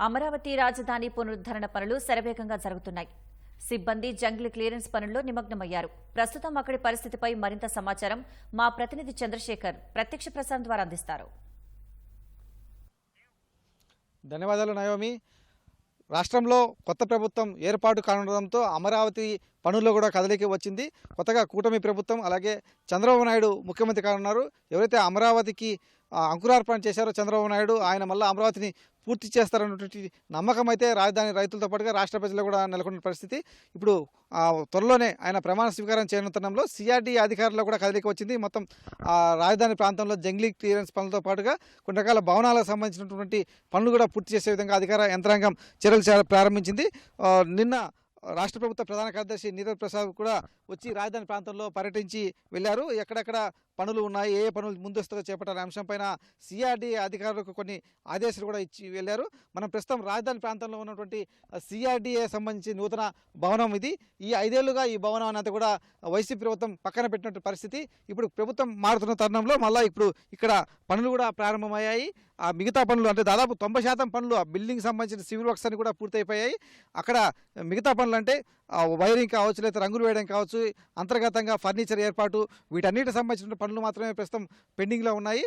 అమరావతి రాజధాని పునరుద్ధరణ పనులు శరవేగంగా జరుగుతున్నాయి. సిబ్బంది జంగిల్ క్లియరెన్స్ పనుల్లో నిమగ్నమయ్యారు. ప్రస్తుతం అక్కడి పరిస్థితిపై మరింత సమాచారం మా ప్రతినిధి చంద్రశేఖర్ ప్రత్యక్ష ప్రసారం ద్వారా అందిస్తారు. ధన్యవాదాలు నయోమి. రాష్ట్రంలో కొత్త ప్రభుత్వం ఏర్పాటు కానుండడంతో అమరావతి పనుల్లో కూడా కదలికి వచ్చింది. కొత్తగా కూటమి ప్రభుత్వం అలాగే చంద్రబాబు నాయుడు ముఖ్యమంత్రి కానున్నారు. ఎవరైతే అమరావతికి అంకురార్పణ చేశారో చంద్రబాబు నాయుడు ఆయన మళ్ళీ అమరావతిని పూర్తి చేస్తారన్నటువంటి నమ్మకం అయితే రాజధాని రైతులతో పాటుగా రాష్ట్ర ప్రజలు కూడా నెలకొన్న పరిస్థితి. ఇప్పుడు ఆ, త్వరలోనే ఆయన ప్రమాణ స్వీకారం చేయనుతనంలో సిఆర్డీ అధికారులు కూడా కదలిక వచ్చింది. మొత్తం రాజధాని ప్రాంతంలో జంగ్లీ క్లియరెన్స్ పనులతో పాటుగా కొన్ని రకాల భవనాలకు సంబంధించినటువంటి పనులు కూడా పూర్తి చేసే విధంగా అధికార యంత్రాంగం చర్యలు ప్రారంభించింది. నిన్న రాష్ట్ర ప్రభుత్వ ప్రధాన కార్యదర్శి నీరజ్ ప్రసాద్ కూడా వచ్చి రాజధాని ప్రాంతంలో పర్యటించి వెళ్ళారు. ఎక్కడెక్కడ పనులు ఉన్నాయి ఏ పనులు ముందస్తుగా చేపట్టాలనే అంశంపైన సిఆర్డీ అధికారులకు కొన్ని ఆదేశాలు కూడా ఇచ్చి వెళ్ళారు. మనం ప్రస్తుతం రాజధాని ప్రాంతంలో ఉన్నటువంటి సిఆర్డీఏ సంబంధించి నూతన భవనం ఇది. ఈ ఐదేళ్ళుగా ఈ భవనం అనేది కూడా వైసీపీ ప్రభుత్వం పక్కన పెట్టినటువంటి పరిస్థితి. ఇప్పుడు ప్రభుత్వం మారుతున్న తరుణంలో మళ్ళీ ఇప్పుడు ఇక్కడ పనులు కూడా ప్రారంభమయ్యాయి. ఆ మిగతా పనులు అంటే దాదాపు తొంభై శాతం పనులు ఆ బిల్డింగ్ సంబంధించిన సివిల్ వర్క్స్ అని కూడా పూర్తయిపోయాయి. అక్కడ మిగతా పనులు అంటే వైరింగ్ కావచ్చు లేదా రంగులు వేయడం కావచ్చు అంతర్గతంగా ఫర్నిచర్ ఏర్పాటు వీటన్నిటికి సంబంధించిన పనులు మాత్రమే ప్రస్తుతం పెండింగ్లో ఉన్నాయి.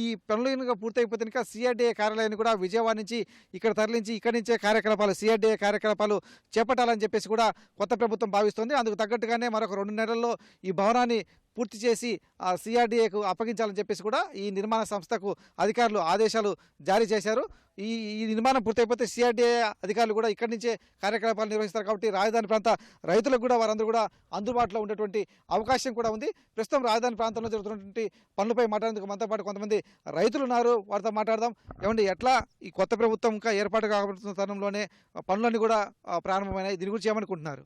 ఈ పనులు కనుక పూర్తయిపోతే ఇంకా సిఆర్డీఏ కార్యాలయాన్ని కూడా విజయవాడ నుంచి ఇక్కడ తరలించి ఇక్కడి నుంచే కార్యకలాపాలు సిఆర్డీఏ కార్యకలాపాలు చేపట్టాలని చెప్పేసి కూడా కొత్త ప్రభుత్వం భావిస్తోంది. అందుకు తగ్గట్టుగానే మరొక రెండు నెలల్లో ఈ భవనాన్ని పూర్తి చేసి ఆ సిఆర్డీఏకు అప్పగించాలని చెప్పేసి కూడా ఈ నిర్మాణ సంస్థకు అధికారులు ఆదేశాలు జారీ చేశారు. ఈ ఈ నిర్మాణం పూర్తయిపోతే సిఆర్డీఏ అధికారులు కూడా ఇక్కడి నుంచే కార్యకలాపాలు నిర్వహిస్తారు కాబట్టి రాజధాని ప్రాంత రైతులకు కూడా వారందరూ కూడా అందుబాటులో ఉండేటువంటి అవకాశం కూడా ఉంది. ప్రస్తుతం రాజధాని ప్రాంతంలో జరుగుతున్నటువంటి పనులపై మాట్లాడేందుకు మనతో పాటు కొంతమంది రైతులు ఉన్నారు. వారితో మాట్లాడదాం. ఏమండి ఎట్లా ఈ కొత్త ప్రభుత్వం ఇంకా ఏర్పాటు కాబడుతున్న తరుణంలోనే పనులన్నీ కూడా ప్రారంభమైనాయి? దీని గురించి ఏమనుకుంటున్నారు?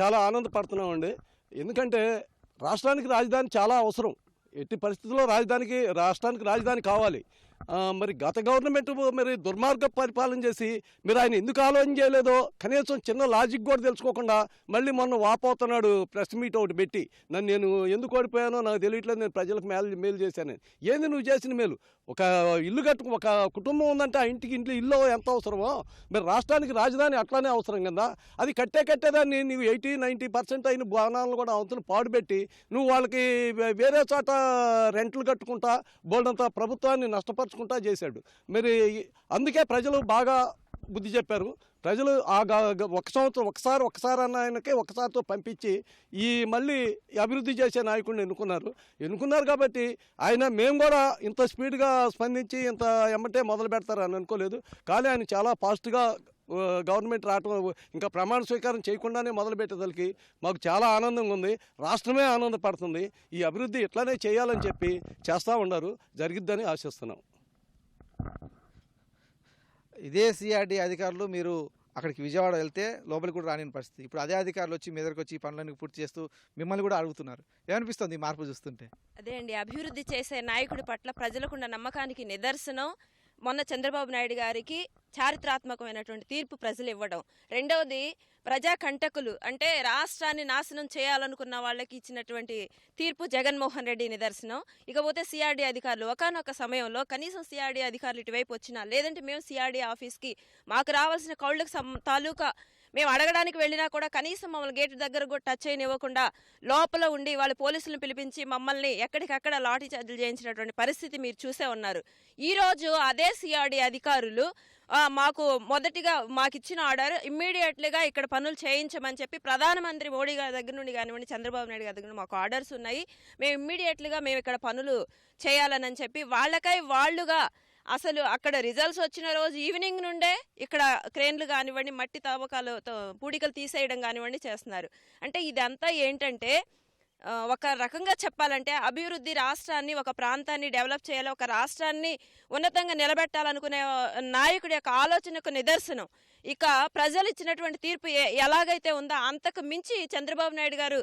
చాలా ఆనందపడుతున్నామండి. ఎందుకంటే రాష్ట్రానికి రాజధాని చాలా అవసరం. ఎట్టి పరిస్థితుల్లో రాజధానికి రాష్ట్రానికి రాజధాని కావాలి. మరి గత గవర్నమెంట్ మరి దుర్మార్గ పరిపాలన చేసి మీరు ఆయన ఎందుకు ఆలోచన చేయలేదో కనీసం చిన్న లాజిక్ కూడా తెలుసుకోకుండా మళ్ళీ మొన్న వాపోతున్నాడు ప్రెస్ మీట్ ఒకటి పెట్టి. నన్ను నేను ఎందుకు ఓడిపోయానో నాకు తెలియట్లేదు నేను ప్రజలకు మేలు మేలు చేశాను. ఏంది నువ్వు చేసిన మేలు? ఒక ఇల్లు కట్టు ఒక కుటుంబం ఉందంటే ఆ ఇంటికి ఇంట్లో ఇల్లు ఎంత అవసరమో? మరి రాష్ట్రానికి రాజధాని అట్లానే అవసరం కదా. అది కట్టే కట్టేదాన్ని నీవు ఎయిటీ నైంటీ పర్సెంట్ అయిన భవనాలను కూడా అవతలు పాడుపెట్టి నువ్వు వాళ్ళకి వే- వేరే చోట రెంట్లు కట్టుకుంటా బోల్డంత ప్రభుత్వాన్ని నష్టపరుచుకుంటా చేశాడు. మరి అందుకే ప్రజలు బాగా బుద్ధి చెప్పారు. ప్రజలు ఆ గ- ఒక సంవత్సరం ఒకసారి ఒకసారి అన్న ఆయనకే ఒకసారితో పంపించి ఈ మళ్ళీ అభివృద్ధి చేసే నాయకుడిని ఎన్నుకున్నారు. ఎన్నుకున్నారు కాబట్టి ఆయన మేము కూడా ఇంత స్పీడ్గా స్పందించి ఇంత ఎమ్మటే మొదలు పెడతారని అనుకోలేదు. కానీ ఆయన చాలా ఫాస్ట్గా గవర్నమెంట్ రావటం ఇంకా ప్రమాణ స్వీకారం చేయకుండానే మొదలుపెట్టేదలకి మాకు చాలా ఆనందంగా ఉంది. రాష్ట్రమే ఆనందపడుతుంది. ఈ అభివృద్ధి ఇట్లానే చేయాలని చెప్పి చేస్తూ ఉన్నారు. జరిగిద్దని ఆశిస్తున్నాం. ఇదే సిఆర్డీ అధికారులు మీరు అక్కడికి విజయవాడ వెళ్తే లోపలికి కూడా రాని పరిస్థితి. ఇప్పుడు అదే అధికారులు వచ్చి మీ దగ్గరకు వచ్చి ఈ పనులన్నీ పూర్తి చేస్తూ మిమ్మల్ని కూడా అడుగుతున్నారు. ఏమనిపిస్తుంది ఈ మార్పు చూస్తుంటే? అదే అండి అభివృద్ధి చేసే నాయకుడి పట్ల ప్రజలకున్న నమ్మకానికి నిదర్శనం. మొన్న చంద్రబాబు నాయుడు గారికి చారిత్రాత్మకమైనటువంటి తీర్పు ప్రజలు ఇవ్వడం. రెండవది ప్రజా కంటకులు అంటే రాష్ట్రాన్ని నాశనం చేయాలనుకున్న వాళ్ళకి ఇచ్చినటువంటి తీర్పు జగన్మోహన్ రెడ్డి నిదర్శనం. ఇకపోతే సిఆర్డీ అధికారులు ఒకనొక సమయంలో కనీసం సిఆర్డీ అధికారులు ఇటువైపు వచ్చినా లేదంటే మేము సిఆర్డీ ఆఫీస్కి మాకు రావాల్సిన కౌళ్ళకు తాలూకా మేము అడగడానికి వెళ్ళినా కూడా కనీసం మమ్మల్ని గేటు దగ్గర కూడా టచ్ చేయనివ్వకుండా లోపల ఉండి వాళ్ళు పోలీసులను పిలిపించి మమ్మల్ని ఎక్కడికక్కడ లాఠీ చార్జీలు చేయించినటువంటి పరిస్థితి మీరు చూసే ఉన్నారు. ఈ రోజు అదే సిఆర్డీ అధికారులు మాకు మొదటిగా మాకు ఇచ్చిన ఆర్డర్ ఇమ్మీడియట్లీగా ఇక్కడ పనులు చేయించమని చెప్పి ప్రధానమంత్రి మోడీ గారి దగ్గర నుండి కానివ్వండి చంద్రబాబు నాయుడు గారి దగ్గర నుండి మాకు ఆర్డర్స్ ఉన్నాయి. మేము ఇమ్మీడియట్లీగా మేము ఇక్కడ పనులు చేయాలని చెప్పి వాళ్ళకై వాళ్ళుగా అసలు అక్కడ రిజల్ట్స్ వచ్చిన రోజు ఈవినింగ్ నుండే ఇక్కడ క్రేన్లు కానివ్వండి మట్టి తవ్వకాలతో పూడికలు తీసేయడం కానివ్వండి చేస్తున్నారు. అంటే ఇదంతా ఏంటంటే ఒక రకంగా చెప్పాలంటే అభివృద్ధి రాష్ట్రాన్ని ఒక ప్రాంతాన్ని డెవలప్ చేయాలి ఒక రాష్ట్రాన్ని ఉన్నతంగా నిలబెట్టాలనుకునే నాయకుడి యొక్క ఆలోచనకు నిదర్శనం. ఇక ప్రజలు ఇచ్చినటువంటి తీర్పు ఎలాగైతే ఉందో అంతకు మించి చంద్రబాబు నాయుడు గారు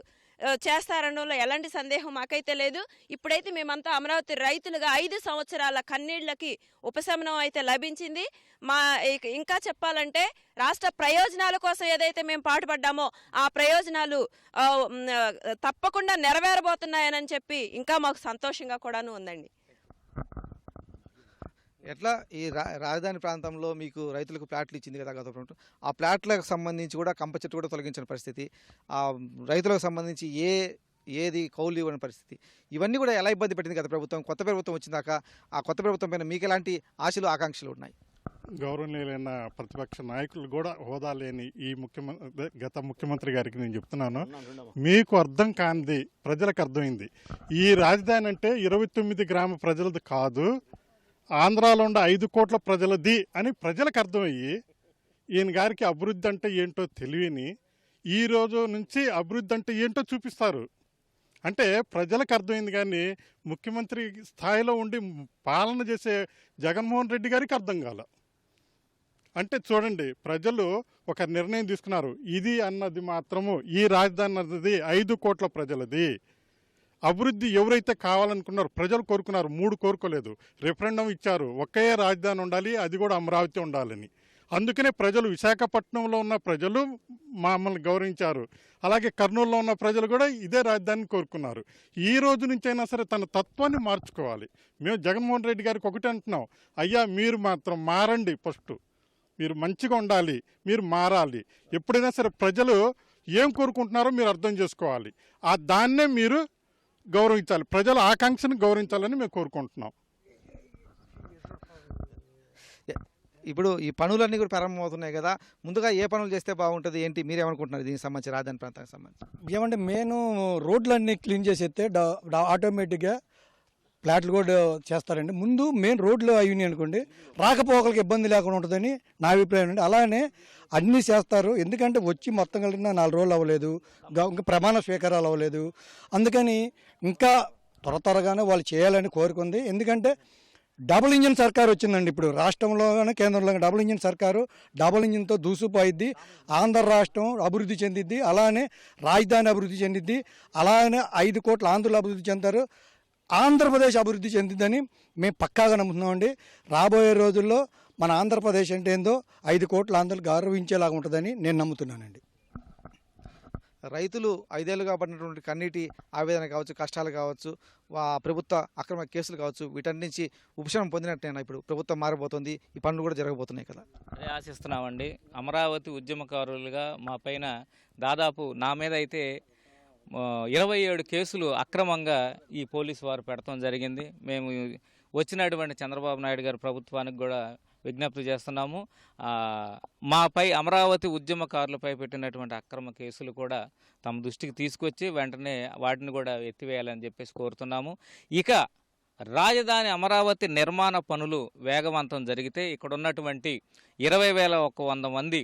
చేస్తారనడంలో ఎలాంటి సందేహం మాకైతే లేదు. ఇప్పుడైతే మేమంతా అమరావతి రైతులుగా ఐదు సంవత్సరాల కన్నీళ్ళకి ఉపశమనం అయితే లభించింది. మా ఇంకా చెప్పాలంటే రాష్ట్ర ప్రయోజనాల కోసం ఏదైతే మేము పాటుపడ్డామో ఆ ప్రయోజనాలు తప్పకుండా నెరవేరబోతున్నాయని చెప్పి ఇంకా మాకు సంతోషంగా కూడాను ఉందండి. ఎట్లా ఈ రా రాజధాని ప్రాంతంలో మీకు రైతులకు ప్లాట్లు ఇచ్చింది కదా గత ప్రభుత్వం. ఆ ప్లాట్లకు సంబంధించి కూడా కంప చెట్టు కూడా తొలగించిన పరిస్థితి. ఆ రైతులకు సంబంధించి ఏ ఏది కౌలు ఇవ్వని పరిస్థితి. ఇవన్నీ కూడా ఎలా ఇబ్బంది పెట్టింది గత ప్రభుత్వం? కొత్త ప్రభుత్వం వచ్చిందాక ఆ కొత్త ప్రభుత్వం పైన మీకు ఎలాంటి ఆశలు ఆకాంక్షలు ఉన్నాయి? గౌరవనీయులైన ప్రతిపక్ష నాయకులు కూడా హోదా లేని ఈ ముఖ్యమంత్రి గత ముఖ్యమంత్రి గారికి నేను చెప్తున్నాను. మీకు అర్థం కానిది ప్రజలకు అర్థమైంది. ఈ రాజధాని అంటే ఇరవై తొమ్మిది గ్రామ ప్రజలది కాదు. ఆంధ్రాలో ఉండే ఐదు కోట్ల ప్రజలది అని ప్రజలకు అర్థమయ్యి ఈయన గారికి అభివృద్ధి అంటే ఏంటో తెలియని ఈ రోజు నుంచి అభివృద్ధి అంటే ఏంటో చూపిస్తారు. అంటే ప్రజలకు అర్థమైంది కానీ ముఖ్యమంత్రి స్థాయిలో ఉండి పాలన చేసే జగన్మోహన్ రెడ్డి గారికి అర్థం కాల. అంటే చూడండి ప్రజలు ఒక నిర్ణయం తీసుకున్నారు. ఇది అన్నది మాత్రము ఈ రాజధాని అన్నది ఐదు కోట్ల ప్రజలది. అభివృద్ధి ఎవరైతే కావాలనుకున్నారో ప్రజలు కోరుకున్నారు మూడు కోరుకోలేదు. రెఫరెండం ఇచ్చారు ఒకే రాజధాని ఉండాలి అది కూడా అమరావతి ఉండాలని. అందుకనే ప్రజలు విశాఖపట్నంలో ఉన్న ప్రజలు మమ్మల్ని గౌరవించారు. అలాగే కర్నూలులో ఉన్న ప్రజలు కూడా ఇదే రాజధానిని కోరుకున్నారు. ఈ రోజు నుంచైనా సరే తన తత్వాన్ని మార్చుకోవాలి. మేము జగన్మోహన్ రెడ్డి గారికి ఒకటి అంటున్నాం. అయ్యా మీరు మాత్రం మారండి ఫస్ట్. మీరు మంచిగా ఉండాలి మీరు మారాలి. ఎప్పుడైనా సరే ప్రజలు ఏం కోరుకుంటున్నారో మీరు అర్థం చేసుకోవాలి. ఆ దాన్నే మీరు గౌరవించాలి. ప్రజల ఆకాంక్షను గౌరవించాలని మేము కోరుకుంటున్నాం. ఇప్పుడు ఈ పనులన్నీ కూడా ప్రారంభమవుతున్నాయి కదా. ముందుగా ఏ పనులు చేస్తే బాగుంటుంది? ఏంటి? మీరేమనుకుంటున్నారు దీనికి సంబంధించి? రాజధాని ప్రాంతానికి సంబంధించి. ఏమంటే మెయిన్ రోడ్లన్నీ క్లీన్ చేసేస్తే ఆటోమేటిక్గా ఫ్లాట్లు కూడా చేస్తారండి. ముందు మెయిన్ రోడ్లు అయ్యి అనుకోండి రాకపోకలకు ఇబ్బంది లేకుండా ఉంటుందని నా అభిప్రాయం అండి. అలానే అన్నీ చేస్తారు. ఎందుకంటే వచ్చి మొత్తం కలిగిన నాలుగు రోజులు అవ్వలేదు ఇంకా- ప్రమాణ స్వీకారాలు అవ్వలేదు. అందుకని ఇంకా త్వర త్వరగానే వాళ్ళు చేయాలని కోరుకుంది. ఎందుకంటే డబుల్ ఇంజిన్ సర్కార్ వచ్చిందండి ఇప్పుడు. రాష్ట్రంలో కేంద్రంలో డబుల్ ఇంజిన్ సర్కారు డబుల్ ఇంజిన్తో దూసుకుపోయిద్ది. ఆంధ్ర రాష్ట్రం అభివృద్ధి చెందిద్ది. అలానే రాజధాని అభివృద్ధి చెందిద్ది. అలానే ఐదు కోట్ల ఆంధ్రులు అభివృద్ధి చెందారు. ఆంధ్రప్రదేశ్ అభివృద్ధి చెందిద్దని మేము పక్కాగా నమ్ముతున్నామండి రాబోయే రోజుల్లో మన ఆంధ్రప్రదేశ్ అంటే ఏందో ఐదు కోట్ల ఆంధ్రులు గౌరవించేలాగా ఉంటుందని నేను నమ్ముతున్నానండి. రైతులు ఐదేళ్ళుగా పడినటువంటి కన్నీటి ఆవేదన కావచ్చు కష్టాలు కావచ్చు వా ప్రభుత్వ అక్రమ కేసులు కావచ్చు వీటన్ని నుంచి ఉపశమనం పొందినట్టేనా ఇప్పుడు ప్రభుత్వం మారబోతుంది ఈ పనులు కూడా జరగబోతున్నాయి కదా? అదే ఆశిస్తున్నామండి. అమరావతి ఉద్యమకారులుగా మా పైన దాదాపు నా మీద అయితే ఇరవై ఏడు కేసులు అక్రమంగా ఈ పోలీసు వారు పెడతాం జరిగింది. మేము వచ్చినటువంటి చంద్రబాబు నాయుడు గారి ప్రభుత్వానికి కూడా విజ్ఞప్తి చేస్తున్నాము. మాపై అమరావతి ఉద్యమకారులపై పెట్టినటువంటి అక్రమ కేసులు కూడా తమ దృష్టికి తీసుకొచ్చి వెంటనే వాటిని కూడా ఎత్తివేయాలని చెప్పేసి కోరుతున్నాము. ఇక రాజధాని అమరావతి నిర్మాణ పనులు వేగవంతం జరిగితే ఇక్కడ ఉన్నటువంటి ఇరవై వేల ఒక వంద మంది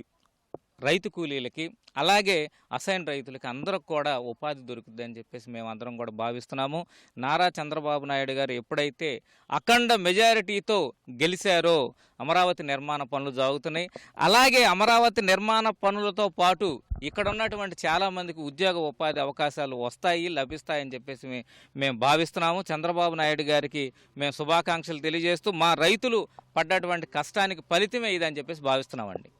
రైతు కూలీలకి అలాగే అసైన్ రైతులకి అందరికి కూడా ఉపాధి దొరుకుతుందని చెప్పేసి మేమందరం కూడా భావిస్తున్నాము. నారా చంద్రబాబు నాయుడు గారు ఎప్పుడైతే అఖండ మెజారిటీతో గెలిచారో అమరావతి నిర్మాణ పనులు జరుగుతున్నాయి. అలాగే అమరావతి నిర్మాణ పనులతో పాటు ఇక్కడ ఉన్నటువంటి చాలామందికి ఉద్యోగ ఉపాధి అవకాశాలు వస్తాయి లభిస్తాయని చెప్పేసి మేము భావిస్తున్నాము. చంద్రబాబు నాయుడు గారికి మేము శుభాకాంక్షలు తెలియజేస్తూ మా రైతులు పడ్డటువంటి కష్టానికి ఫలితమే ఇదని చెప్పేసి భావిస్తున్నామండి.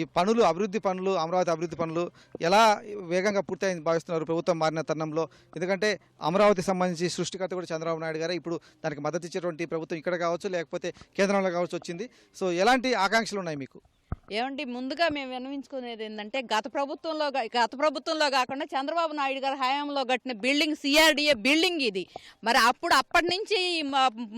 ఈ పనులు అభివృద్ధి పనులు అమరావతి అభివృద్ధి పనులు ఎలా వేగంగా పూర్తయింది భావిస్తున్నారు ప్రభుత్వం మారిన తరుణంలో? ఎందుకంటే అమరావతి సంబంధించి సృష్టికర్త కూడా చంద్రబాబు నాయుడు గారు. ఇప్పుడు దానికి మద్దతు ఇచ్చేటువంటి ప్రభుత్వం ఇక్కడ కావచ్చు లేకపోతే కేంద్రంలో కావచ్చు వచ్చింది. సో ఎలాంటి ఆకాంక్షలు ఉన్నాయి మీకు? ఏమండి ముందుగా మేము విన్నవించుకునేది ఏంటంటే గత ప్రభుత్వంలో గత ప్రభుత్వంలో కాకుండా చంద్రబాబు నాయుడు గారి హయాంలో కట్టిన బిల్డింగ్ సిఆర్డిఏ బిల్డింగ్ ఇది. మరి అప్పుడు అప్పటి నుంచి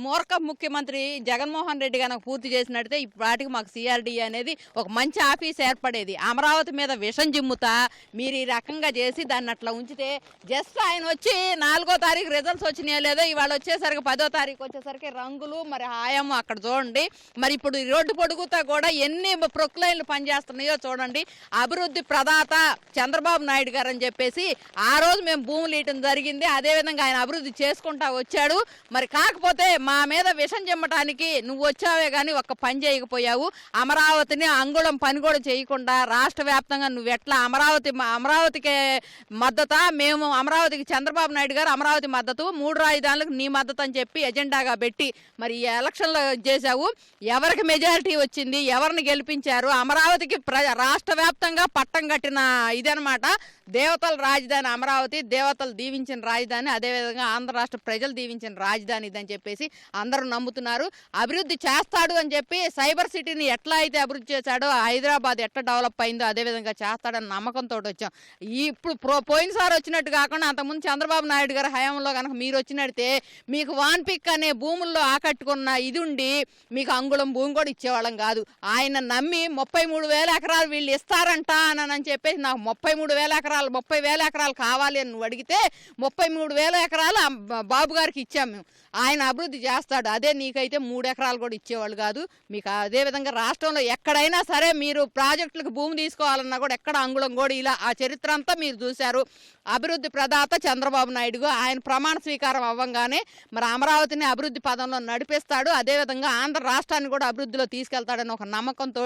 మూర్ఖ ముఖ్యమంత్రి జగన్మోహన్ రెడ్డి గారు పూర్తి చేసినట్టయితే ఇప్పటికి మాకు సిఆర్డిఏ అనేది ఒక మంచి ఆఫీస్ ఏర్పడేది. అమరావతి మీద విషం జిమ్ముతా మీరు ఈ రకంగా చేసి దాన్ని అట్లా ఉంచితే జస్ట్ ఆయన వచ్చి నాలుగో తారీఖు రిజల్ట్స్ వచ్చినాయో లేదో ఇవాళ వచ్చేసరికి పదో తారీఖు వచ్చేసరికి రంగులు మరి హాయము అక్కడ చూడండి. మరి ఇప్పుడు రోడ్డు పొడుగుతా కూడా ఎన్ని లైన్లు పనిచేస్తున్నాయో చూడండి. అభివృద్ధి ప్రదాత చంద్రబాబు నాయుడు గారు అని చెప్పేసి ఆ రోజు మేము భూములు ఇయటం జరిగింది. అదేవిధంగా ఆయన అభివృద్ధి చేసుకుంటా వచ్చాడు. మరి కాకపోతే మా మీద విషం చెమ్మటానికి నువ్వు వచ్చావే కానీ ఒక్క పని చేయకపోయావు. అమరావతిని అంగుళం పని కూడా చేయకుండా రాష్ట్ర వ్యాప్తంగా నువ్వు ఎట్లా అమరావతి అమరావతికి మద్దత? మేము అమరావతికి చంద్రబాబు నాయుడు గారు అమరావతి మద్దతు. మూడు రాజధానులకు నీ మద్దతు అని చెప్పి ఎజెండాగా పెట్టి మరి ఈ ఎలక్షన్లో చేశావు. ఎవరికి మెజారిటీ వచ్చింది? ఎవరిని గెలిపించారు? చెప్తున్నారు అమరావతికి రాష్ట్ర వ్యాప్తంగా పట్టం కట్టిన ఇదనమాట దేవతల రాజధాని అమరావతి దేవతలు దీవించిన రాజధాని అదేవిధంగా ఆంధ్ర రాష్ట్ర ప్రజలు దీవించిన రాజధాని ఇదని చెప్పేసి అందరూ నమ్ముతున్నారు. అభివృద్ధి చేస్తాడు అని చెప్పి సైబర్ సిటీని ఎట్లా అయితే అభివృద్ధి చేశాడో హైదరాబాద్ ఎట్లా డెవలప్ అయిందో అదేవిధంగా చేస్తాడని నమ్మకంతో వచ్చాం. ఇప్పుడు ప్రో పోయినసారి వచ్చినట్టు కాకుండా అంతకుముందు చంద్రబాబు నాయుడు గారి హయాంలో కనుక మీరు వచ్చినట్టే మీకు వాన్ పిక్ అనే భూముల్లో ఆకట్టుకున్న ఇది ఉండి మీకు అంగుళం భూమి కూడా ఇచ్చేవాళ్ళం కాదు. ఆయన నమ్మి ముప్పై మూడు వేల ఎకరాలు వీళ్ళు ఇస్తారంట అని అని చెప్పేసి నాకు ముప్పై మూడు వేల ఎకరాలు ముప్పై వేల ఎకరాలు కావాలి అని నువ్వు అడిగితే ముప్పై మూడు వేల ఎకరాలు బాబు గారికి ఇచ్చాము మేము. ఆయన అభివృద్ధి చేస్తాడు. అదే నీకైతే మూడు ఎకరాలు కూడా ఇచ్చేవాళ్ళు కాదు. మీకు అదే విధంగా రాష్ట్రంలో ఎక్కడైనా సరే మీరు ప్రాజెక్టులకు భూమి తీసుకోవాలన్నా కూడా ఎక్కడ అంగుళం కూడా ఇలా ఆ చరిత్ర అంతా మీరు చూశారు. అభివృద్ధి ప్రదాత చంద్రబాబు నాయుడు ఆయన ప్రమాణ స్వీకారం అవ్వంగానే మరి అమరావతిని అభివృద్ధి పదంలో నడిపిస్తాడు. అదేవిధంగా ఆంధ్ర రాష్ట్రాన్ని కూడా అభివృద్ధిలో తీసుకెళ్తాడని ఒక నమ్మకంతో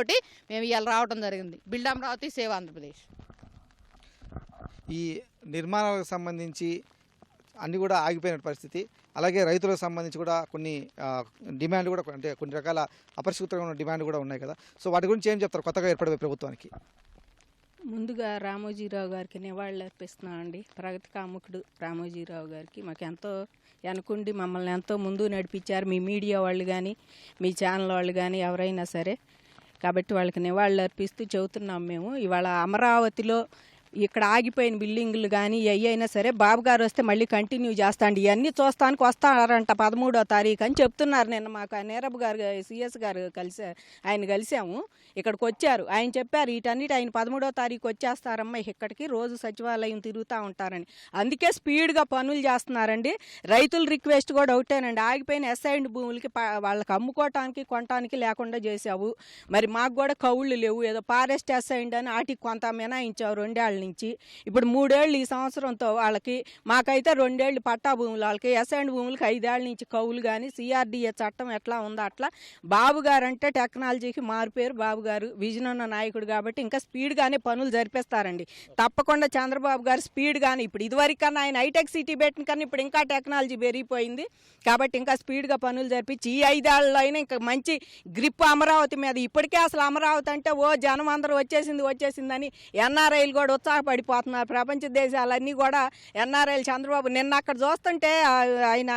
మేము ఇవాళ రావడం జరిగింది. Build Amaravati save Andhra Pradesh. ఈ నిర్మాణాలకు సంబంధించి అన్నీ కూడా ఆగిపోయిన పరిస్థితి. అలాగే రైతులకు సంబంధించి కూడా కొన్ని డిమాండ్ కూడా అంటే కొన్ని రకాల ఉన్న డిమాండ్ కూడా ఉన్నాయి కదా. సో వాటి గురించి ఏం చెప్తారు? కొత్తగా ఏర్పడే ప్రభుత్వానికి. ముందుగా రామోజీరావు గారికి నివాళులు అర్పిస్తున్నాం అండి ప్రగతి కాముకుడు రామోజీరావు గారికి. మాకు ఎంతో వెనకుండి మమ్మల్ని ఎంతో ముందు నడిపించారు మీ మీడియా వాళ్ళు కానీ మీ ఛానల్ వాళ్ళు కానీ ఎవరైనా సరే. కాబట్టి వాళ్ళకి నివాళులు అర్పిస్తూ చెబుతున్నాం మేము. ఇవాళ అమరావతిలో ఇక్కడ ఆగిపోయిన బిల్డింగులు కానీ అవి అయినా సరే బాబు గారు వస్తే మళ్ళీ కంటిన్యూ చేస్తాండి. ఇవన్నీ చూస్తానికి వస్తారంట పదమూడో తారీఖు అని చెప్తున్నారు నిన్న మాకు నీరబ్ గారు సిఎస్ గారు కలిసే ఆయన కలిసాము. ఇక్కడికి వచ్చారు. ఆయన చెప్పారు వీటన్నిటి ఆయన పదమూడో తారీఖు వచ్చేస్తారమ్మా. ఇక్కడికి రోజు సచివాలయం తిరుగుతూ ఉంటారని. అందుకే స్పీడ్గా పనులు చేస్తున్నారండి. రైతుల రిక్వెస్ట్ కూడా ఒకటేనండి. ఆగిపోయిన ఎస్ఐండ్ భూములకి వాళ్ళకి అమ్ముకోవటానికి కొనటానికి లేకుండా చేసావు మరి మాకు కూడా కౌళ్ళు లేవు. ఏదో ఫారెస్ట్ ఎస్ఐండ్ అని వాటికి కొంత మినాయించావు రెండేళ్ళు నుంచి. ఇప్పుడు మూడేళ్ళు ఈ సంవత్సరంతో వాళ్ళకి మాకైతే రెండేళ్ళు పట్టా భూములు వాళ్ళకి ఎస్ఎండ్ భూములకి ఐదేళ్ళ నుంచి కౌలు కానీ సిఆర్డిఏ చట్టం ఎట్లా ఉందో అట్లా. బాబు గారు అంటే టెక్నాలజీకి మారిపోయారు బాబు గారు. విజన్ ఉన్న నాయకుడు కాబట్టి ఇంకా స్పీడ్గానే పనులు జరిపిస్తారండి. తప్పకుండా చంద్రబాబు గారు స్పీడ్గానే ఇప్పుడు ఇదివరకు కన్నా ఆయన హైటెక్ సిటీ పెట్టిన కన్నా ఇప్పుడు ఇంకా టెక్నాలజీ పెరిగిపోయింది. కాబట్టి ఇంకా స్పీడ్గా పనులు జరిపించి ఈ ఐదేళ్ళలో అయినా ఇంకా మంచి గ్రిప్ అమరావతి మీద ఇప్పటికే అసలు అమరావతి అంటే ఓ జనం అందరూ వచ్చేసింది వచ్చేసిందని ఎన్ఆర్ఐలు కూడా ఉత్సాహపడిపోతున్నారు. ప్రపంచ దేశాలన్నీ కూడా ఎన్ఆర్ఐలు చంద్రబాబు నిన్న అక్కడ చూస్తుంటే ఆయన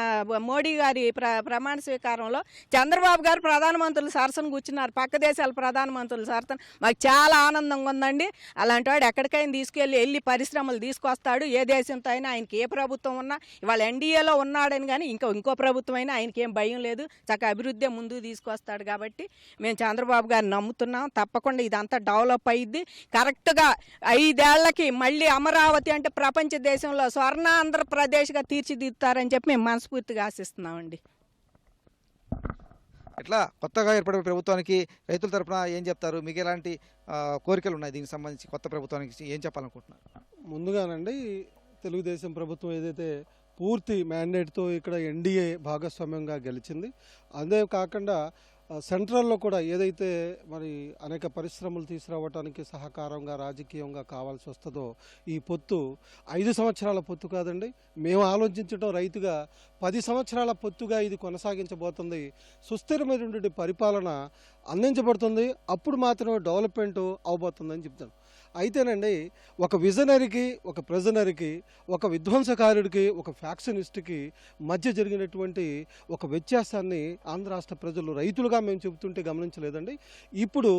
మోడీ గారి ప్ర ప్రమాణ స్వీకారంలో చంద్రబాబు గారు ప్రధానమంత్రులు సరసన కూర్చున్నారు. పక్క దేశాల ప్రధానమంత్రులు సరసన. మాకు చాలా ఆనందంగా ఉందండి. అలాంటి వాడు ఎక్కడికైనా తీసుకెళ్ళి వెళ్ళి పరిశ్రమలు తీసుకొస్తాడు. ఏ దేశంతో అయినా ఆయనకి ఏ ప్రభుత్వం ఉన్నా ఇవాళ ఎన్డీఏలో ఉన్నాడని కానీ ఇంకో ఇంకో ప్రభుత్వం అయినా ఆయనకి ఏం భయం లేదు. చక్కగా అభివృద్ధి ముందుకు తీసుకొస్తాడు కాబట్టి మేము చంద్రబాబు గారిని నమ్ముతున్నాం. తప్పకుండా ఇదంతా డెవలప్ అయ్యిద్ది కరెక్ట్గా ఐదేళ్ళకి మళ్ళీ అమరావతి అంటే ప్రపంచ దేశంలో స్వర్ణ ఆంధ్రప్రదేశ్గా తీర్చిదిద్దుతారని చెప్పి మేము మనస్ఫూర్తిగా ఆశిస్తున్నామండి. ఎట్లా కొత్తగా ఏర్పడే ప్రభుత్వానికి రైతుల తరపున ఏం చెప్తారు? మీకు ఎలాంటి కోరికలు ఉన్నాయి? దీనికి సంబంధించి కొత్త ప్రభుత్వానికి ఏం చెప్పాలనుకుంటున్నారు? ముందుగానండి తెలుగుదేశం ప్రభుత్వం ఏదైతే పూర్తి మ్యాండేట్తో ఇక్కడ ఎన్డీఏ భాగస్వామ్యంగా గెలిచింది అదే కాకుండా సెంట్రల్లో కూడా ఏదైతే మరి అనేక పరిశ్రమలు తీసుకురావడానికి సహకారంగా రాజకీయంగా కావాల్సి వస్తుందో ఈ పొత్తు ఐదు సంవత్సరాల పొత్తు కాదండి. మేము ఆలోచించడం రైతుగా పది సంవత్సరాల పొత్తుగా ఇది కొనసాగించబోతుంది. సుస్థిరమైనటువంటి పరిపాలన అందించబడుతుంది. అప్పుడు మాత్రమే డెవలప్మెంట్ అవబోతుందని చెప్తాను. అయితేనండి ఒక విజనరీకి ఒక ప్రజనరీకి ఒక విధ్వంసకారుడికి ఒక ఫ్యాక్షనిస్ట్కి మధ్య జరిగినటువంటి ఒక వ్యత్యాసాన్ని ఆంధ్ర రాష్ట్ర ప్రజలు రైతులుగా మేము చెబుతుంటే గమనించలేదండి. ఇప్పుడు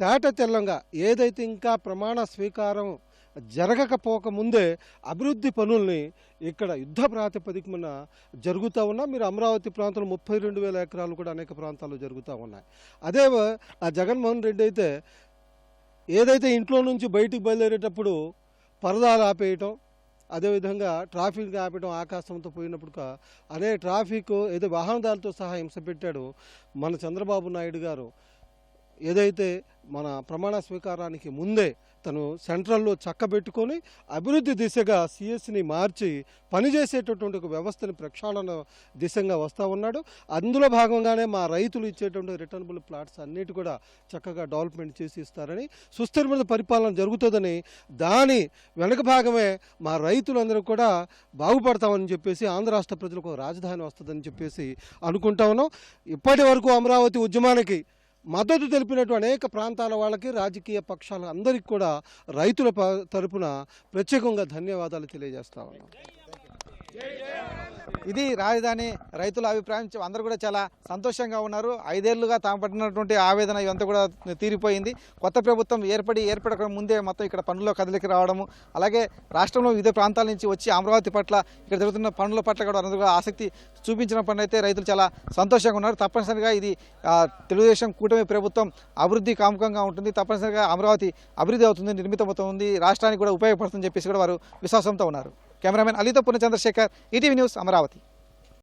తేట తెల్లంగా ఏదైతే ఇంకా ప్రమాణ స్వీకారం జరగకపోక ముందే అభివృద్ధి పనుల్ని ఇక్కడ యుద్ధ ప్రాతిపదికమున జరుగుతూ ఉన్నా మీరు అమరావతి ప్రాంతంలో ముప్పై రెండు వేల ఎకరాలు కూడా అనేక ప్రాంతాల్లో జరుగుతూ ఉన్నాయి. అదే ఆ జగన్మోహన్ రెడ్డి అయితే ఏదైతే ఇంట్లో నుంచి బయటికి బయలుదేరేటప్పుడు పరదాలు ఆపేయటం అదేవిధంగా ట్రాఫిక్ ఆపేయడం ఆకాశంతో పోయినప్పుడు అదే ట్రాఫిక్ ఏదో వాహనదారులతో సహా హింస పెట్టాడు మన చంద్రబాబు నాయుడు గారు. ఏదైతే మన ప్రమాణ స్వీకారానికి ముందే తను సెంట్రల్లో చక్కబెట్టుకొని అభివృద్ధి దిశగా సిఎస్ని మార్చి పనిచేసేటటువంటి ఒక వ్యవస్థని ప్రక్షాళన దిశగా వస్తూ ఉన్నాడు. అందులో భాగంగానే మా రైతులు ఇచ్చేటువంటి రిటర్నబుల్ ప్లాట్స్ అన్నిటి కూడా చక్కగా డెవలప్మెంట్ చేసి ఇస్తారని సుస్థిరమైన పరిపాలన జరుగుతుందని దాని వెనక భాగమే మా రైతులందరూ కూడా బాగుపడతామని చెప్పేసి ఆంధ్ర రాష్ట్ర ప్రజలకు రాజధాని వస్తుందని చెప్పేసి అనుకుంటా ఉన్నాం. ఇప్పటి వరకు అమరావతి ఉద్యమానికి మద్దతు తెలిపినట్టు అనేక ప్రాంతాల వాళ్ళకి రాజకీయ పక్షాల అందరికీ కూడా రైతుల ప- తరపున ప్రత్యేకంగా ధన్యవాదాలు తెలియజేస్తా ఉన్నాం. ఇది రాజధాని రైతుల అభిప్రాయం. అందరూ కూడా చాలా సంతోషంగా ఉన్నారు. ఐదేళ్ళుగా తాము పడినటువంటి ఆవేదన ఇవంతా కూడా తీరిపోయింది. కొత్త ప్రభుత్వం ఏర్పడి ఏర్పడక ముందే మొత్తం ఇక్కడ పనుల్లో కదలికి రావడము అలాగే రాష్ట్రంలో వివిధ ప్రాంతాల నుంచి వచ్చి అమరావతి పట్ల ఇక్కడ జరుగుతున్న పనుల పట్ల కూడా అందరూ కూడా ఆసక్తి చూపించిన పని అయితే రైతులు చాలా సంతోషంగా ఉన్నారు. తప్పనిసరిగా ఇది తెలుగుదేశం కూటమి ప్రభుత్వం అభివృద్ధి కాముకంగా ఉంటుంది. తప్పనిసరిగా అమరావతి అభివృద్ధి అవుతుంది నిర్మితమవుతుంది రాష్ట్రానికి కూడా ఉపయోగపడుతుందని చెప్పేసి కూడా వారు విశ్వాసంతో ఉన్నారు. కెమెరామెన్ అలీతో పూర్ణ చంద్రశేఖర్ ఈటీవీ న్యూస్ అమరావతి.